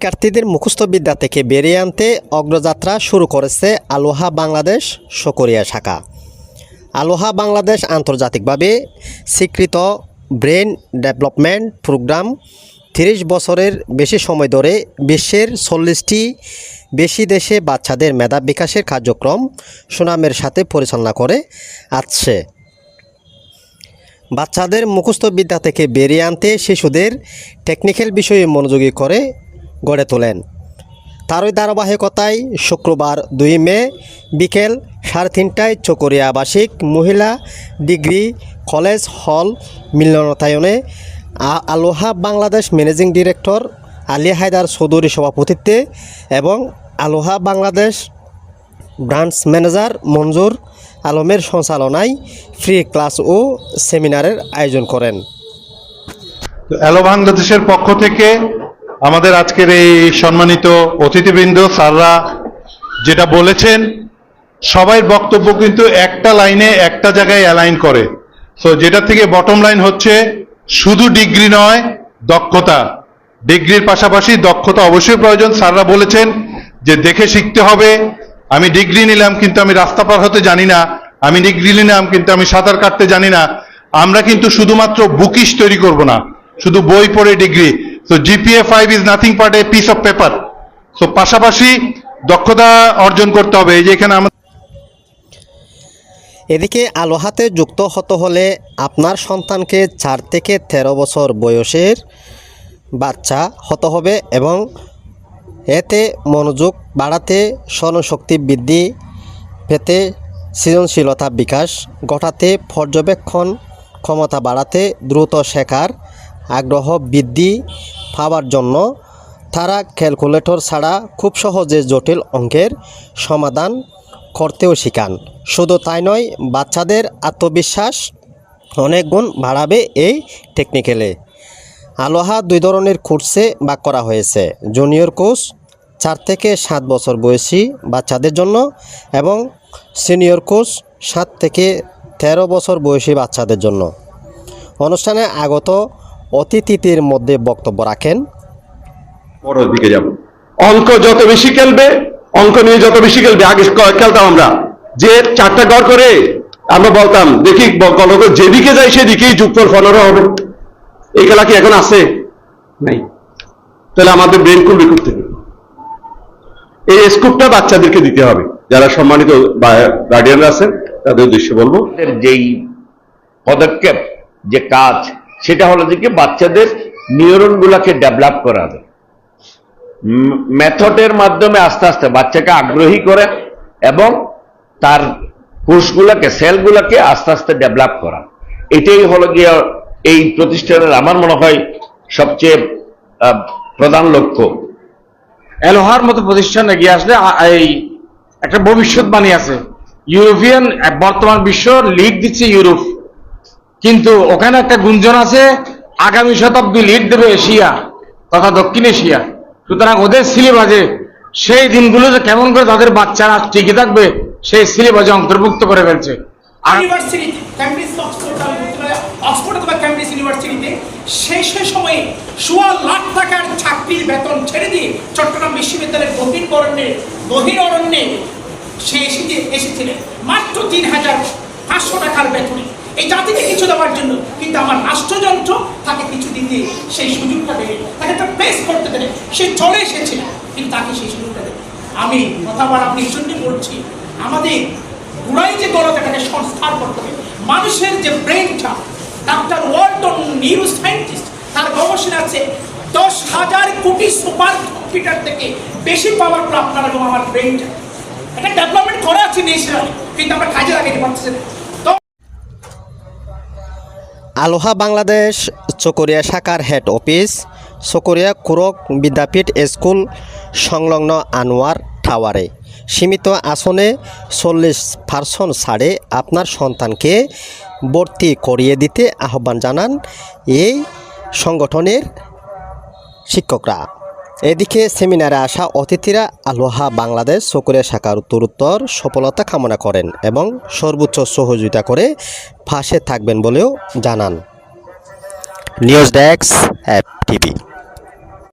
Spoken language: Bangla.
শিক্ষার্থীদের মুখস্থ বিদ্যা থেকে বেরিয়ে আনতে অগ্রযাত্রা শুরু করেছে আলোহা বাংলাদেশ সকরিয়া শাখা। আলোহা বাংলাদেশ আন্তর্জাতিকভাবে স্বীকৃত ব্রেন ডেভেলপমেন্ট প্রোগ্রাম তিরিশ বছরের বেশি সময় ধরে বিশ্বের চল্লিশটি বেশি দেশে বাচ্চাদের মেধা বিকাশের কার্যক্রম সুনামের সাথে পরিচালনা করে আসছে বাচ্চাদের মুখস্থ বিদ্যা থেকে বেরিয়ে আনতে শিশুদের টেকনিক্যাল বিষয়ে মনোযোগী করে গড়ে তোলেন। তারই ধারাবাহিকতায় শুক্রবার দুই মে বিকেল সাড়ে তিনটায় চকরিয়া আবাসিক মহিলা ডিগ্রি কলেজ হল মিলনায়তনে আ- Aloha Bangladesh managing director Ali Haider Chowdhury সভাপতিত্বে এবং Aloha Bangladesh branch manager Manzur আলমের সঞ্চালনায় ফ্রি ক্লাস ও সেমিনারের আয়োজন করেন। অ্যালো বাংলাদেশের পক্ষ থেকে আমাদের আজকের এই সম্মানিত অতিথিবৃন্দ, স্যাররা যেটা বলেছেন, সবাই বক্তব্য কিন্তু একটা লাইনে, একটা জায়গায় অ্যালাইন করে। সো যেটা থেকে বটম লাইন হচ্ছে, শুধু ডিগ্রি নয়, দক্ষতা। ডিগ্রির পাশাপাশি দক্ষতা অবশ্যই প্রয়োজন। স্যাররা বলেছেন যে দেখে শিখতে হবে। আমি ডিগ্রি নিলাম কিন্তু আমি রাস্তা পার হতে জানি না। আমি ডিগ্রি নিলাম কিন্তু আমি সাঁতার কাটতে জানি না। আমরা কিন্তু শুধুমাত্র বুকিশ তৈরি করব না। শুধু বই পড়ে degree so GPA five is nothing but a piece of paper so পাশাপাশি দক্ষতা অর্জন করতে হবে। এই যে এখানে আমাদের এদিকে আলোহাতে যুক্ত হতে হলে আপনার সন্তানকে চার থেকে ১৩ বছর বয়সের বাচ্চা হতে হবে এবং এতে মনোযোগ বাড়াতে স্মরণশক্তি বৃদ্ধি পেতে সৃজনশীলতা বিকাশ ঘটাতে পর্যবেক্ষণ ক্ষমতা বাড়াতে দ্রুত শেখার আগ্রহ বৃদ্ধি পাওয়ার জন্য তারা ক্যালকুলেটর ছাড়া খুব সহজে জটিল অঙ্কের সমাধান করতেও শিখান। শুধু তাই নয়, বাচ্চাদের আত্মবিশ্বাস অনেক গুণ বাড়াবে এই টেকনিক্যালে আলোহা দুই ধরনের কোর্সে ভাগ করা হয়েছে। জুনিয়র কোর্স চার থেকে সাত বছর বয়সী বাচ্চাদের জন্য এবং সিনিয়র কোর্স সাত থেকে তেরো বছর বয়সী বাচ্চাদের জন্য। অনুষ্ঠানে আগত অতিথিদের মধ্যে বক্তব্য রাখেন। পরের দিকে যাব। অঙ্ক যত বেশি খেলবে অঙ্ক নিয়ে যত বেশি খেলবে আগে খেলতাম আমরা। যে চারটা গড় করে আমরা বলতাম দেখি গণক যেদিকে যাই সেদিকেই যুক্তর পনেরো হবে। এই খেলা কি এখন আছে? নাই। তাহলে আমাদের ব্রেন খুলবে করতে এই স্কুপটা বাচ্চাদেরকে দিতে হবে। যারা সম্মানিত গার্ডিয়ানরা আছেন তাদের উদ্দেশ্যে বলব। যেই পদক্ষেপ যে কাজ সেটা হলো যে কি বাচ্চাদের নিউরন গুলাকে ডেভেলপ করা যায়। মেথডের মাধ্যমে আস্তে আস্তে বাচ্চাকে আগ্রহী করে এবং তার কোষগুলাকে সেলগুলাকে আস্তে আস্তে ডেভেলপ করা। এটাই হলো গিয়ে এই প্রতিষ্ঠানের আমার মনে হয় সবচেয়ে প্রধান লক্ষ্য। এলোহার মতো প্রতিষ্ঠান এগিয়ে আসলে এই একটা ভবিষ্যৎবাণী আছে। ইউরোপিয়ান, বর্তমান বিশ্ব লিড দিচ্ছে ইউরোপ। কিন্তু ওখানে একটা গুঞ্জন আছে, আগামী শতাব্দী লিড দেবে এশিয়া, তথা দক্ষিণ এশিয়া। সুতরাং ওদের সিলেবাসে সেই দিনগুলো যে কেমন করে তাদের বাচ্চারা টিকে থাকবে, সেই সিলেবাসে অন্তর্ভুক্ত করে ফেলছে। বেতনে। এই জাতিকে কিছু দেওয়ার জন্য। কিন্তু আমার রাষ্ট্রযন্ত্র তাকে কিছু দিতে সেই সুযোগটা দেবে। তাকে একটা প্লেস করতে দেবে। সে চলে এসেছে, কিন্তু তাকে সেই সুযোগটা দেবে। আমি কথা বলা আপনি এই জন্যই বলছি, আমাদের গুড়াই যে গণতাটাকে সংস্কার করতে হবে, মানুষের যে ব্রেনটা ডাক্তার ওয়ার্টন নিউরো সায়েন্টিস্ট তার গবেষণা আছে, দশ হাজার কোটি সুপার কম্পিউটার থেকে বেশি পাওয়ার আপনার এবং আমার ব্রেনটা এটা ডেভেলপমেন্ট করা আছে ন্যাশনালি কিন্তু আমরা কাজে লাগাতে পারছি না। আলোহা বাংলাদেশ, চকরিয়া শাখার head office Chakaria Kurak Bidyapith school, সংলগ্ন আনোয়ার টাওয়ারে। সীমিত আসনে চল্লিশ পার্সেন্ট ছাড়ে আপনার সন্তানকে ভর্তি করিয়ে দিতে আহ্বান জানান এই সংগঠনের শিক্ষকরা। এদিকে সেমিনারে আসা অতিথিরা আলোহা বাংলাদেশ সকলের শাখার উত্তরোত্তর সফলতা কামনা করেন এবং সর্বোচ্চ সহযোগিতা করে ফাঁসে থাকবেন বলেও জানান। News desk app TV.